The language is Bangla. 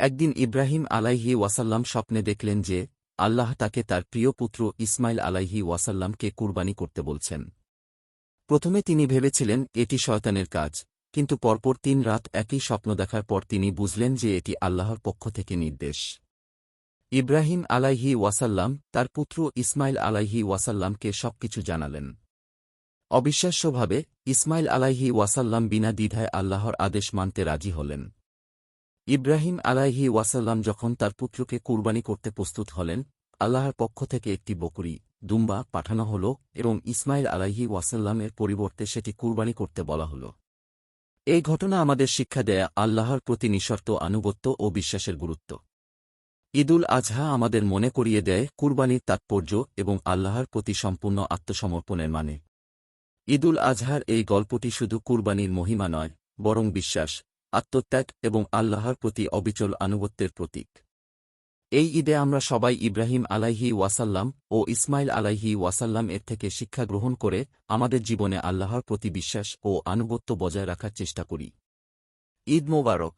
একদিন ইব্রাহিম আলাইহি ওয়াসাল্লাম স্বপ্নে দেখলেন যে, আল্লাহ তাকে তার প্রিয় পুত্র ইসমাইল আলাইহি ওয়াসাল্লামকে কুরবানি করতে বলছেন। প্রথমে তিনি ভেবেছিলেন, এটি শয়তানের কাজ, কিন্তু পরপর তিন রাত একই স্বপ্ন দেখার পর তিনি বুঝলেন যে এটি আল্লাহর পক্ষ থেকে নির্দেশ। ইব্রাহিম আলাইহি ওয়াসাল্লাম তার পুত্র ইসমাইল আলাইহি ওয়াসাল্লামকে সবকিছু জানালেন। অবিশ্বাস্যভাবে, ইসমাইল আলাইহি ওয়াসাল্লাম বিনা দ্বিধায় আল্লাহর আদেশ মানতে রাজি হলেন। ইব্রাহিম আলাইহি ওয়াসাল্লাম যখন তার পুত্রকে কুরবানি করতে প্রস্তুত হলেন, আল্লাহর পক্ষ থেকে একটি বকরি, দুম্বা পাঠানো হল এবং ইসমাইল আলাইহি ওয়াসাল্লামের পরিবর্তে সেটি কুরবানি করতে বলা হল। এই ঘটনা আমাদের শিক্ষা দেয়া আল্লাহর প্রতি নিঃশর্ত আনুগত্য ও বিশ্বাসের গুরুত্ব। ঈদুল আজহা আমাদের মনে করিয়ে দেয় কুরবানির তাৎপর্য এবং আল্লাহর প্রতি সম্পূর্ণ আত্মসমর্পণের মানে। ঈদুল আজহার এই গল্পটি শুধু কুরবানির মহিমা নয়, বরং বিশ্বাস আত্মত্যাগ এবং আল্লাহর প্রতি অবিচল আনুগত্যের প্রতীক। এই ঈদে আমরা সবাই ইব্রাহিম আলাইহি ওয়াসাল্লাম ও ইসমাইল আলাইহি ওয়াসাল্লাম এর থেকে শিক্ষা গ্রহণ করে আমাদের জীবনে আল্লাহর প্রতি বিশ্বাস ও আনুগত্য বজায় রাখার চেষ্টা করি। ঈদ মোবারক।